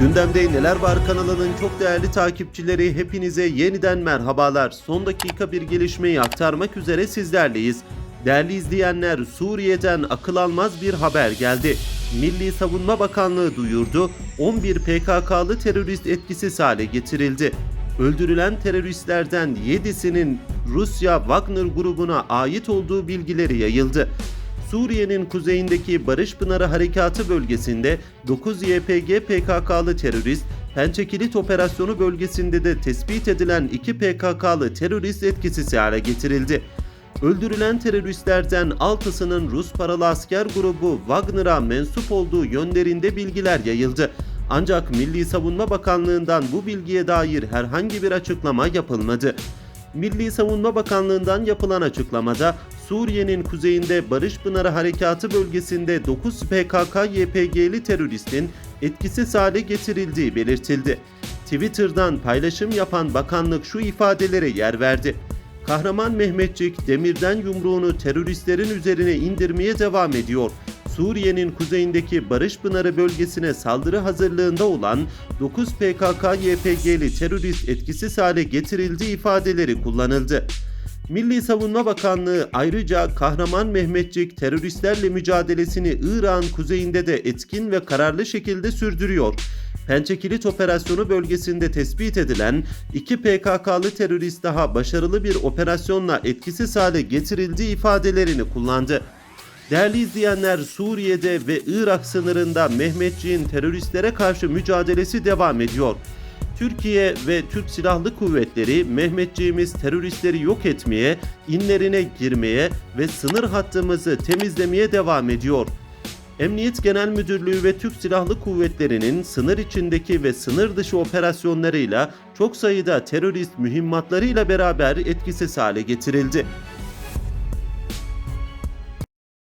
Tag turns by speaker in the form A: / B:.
A: Gündemde Neler Var kanalının çok değerli takipçileri hepinize yeniden merhabalar. Son dakika bir gelişmeyi aktarmak üzere sizlerleyiz. Değerli izleyenler Suriye'den akıl almaz bir haber geldi. Milli Savunma Bakanlığı duyurdu 11 PKK'lı terörist etkisiz hale getirildi. Öldürülen teröristlerden 7'sinin Rusya Wagner grubuna ait olduğu bilgileri yayıldı. Suriye'nin kuzeyindeki Barış Pınarı Harekatı bölgesinde 9 YPG PKK'lı terörist, Pençekilit Operasyonu bölgesinde de tespit edilen 2 PKK'lı terörist etkisiz hale getirildi. Öldürülen teröristlerden 6'sının Rus paralı asker grubu Wagner'a mensup olduğu yönlerinde bilgiler yayıldı. Ancak Milli Savunma Bakanlığı'ndan bu bilgiye dair herhangi bir açıklama yapılmadı. Milli Savunma Bakanlığı'ndan yapılan açıklamada Suriye'nin kuzeyinde Barış Pınarı Harekatı bölgesinde 9 PKK-YPG'li teröristin etkisiz hale getirildiği belirtildi. Twitter'dan paylaşım yapan bakanlık şu ifadelere yer verdi. Kahraman Mehmetçik demirden yumruğunu teröristlerin üzerine indirmeye devam ediyor. Suriye'nin kuzeyindeki Barış Pınarı bölgesine saldırı hazırlığında olan 9 PKK-YPG'li terörist etkisiz hale getirildiği ifadeleri kullanıldı. Milli Savunma Bakanlığı ayrıca Kahraman Mehmetçik teröristlerle mücadelesini İran kuzeyinde de etkin ve kararlı şekilde sürdürüyor. Pençekilit operasyonu bölgesinde tespit edilen iki PKK'lı terörist daha başarılı bir operasyonla etkisiz hale getirildiği ifadelerini kullandı. Değerli izleyenler Suriye'de ve Irak sınırında Mehmetçiğin teröristlere karşı mücadelesi devam ediyor. Türkiye ve Türk Silahlı Kuvvetleri Mehmetçiğimiz teröristleri yok etmeye, inlerine girmeye ve sınır hattımızı temizlemeye devam ediyor. Emniyet Genel Müdürlüğü ve Türk Silahlı Kuvvetleri'nin sınır içindeki ve sınır dışı operasyonlarıyla çok sayıda terörist mühimmatlarıyla beraber etkisiz hale getirildi.